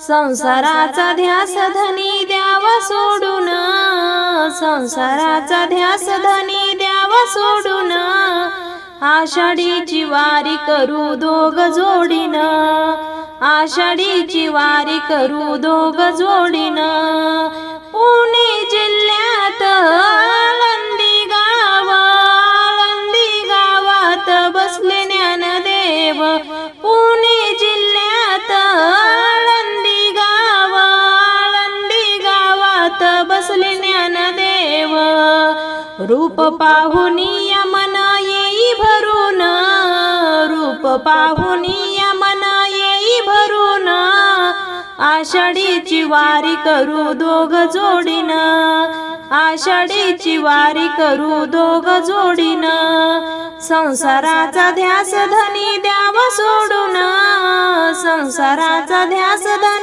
संसाराचा ध्यास धनी द्यावा सोडून. संसाराचा ध्यास धनी द्यावा सोडून. आषाढीची वारी करू दोघ जोडीन. आषाढीची वारी करू दोघ जोडीन. पुणे जिल्ह्यात आळंदी गाव आळंदी गावात बसले ज्ञानदेव. रूप पाहुनी मन येई भरून. रूप पाहुनी मन येई भरून. आषाढीची वारी करू दोघ जोडीन. आषाढीची वारी करू दोघ जोडीन. संसाराचा ध्यास धनी द्यावा सोडून. संसाराचा ध्यास धनी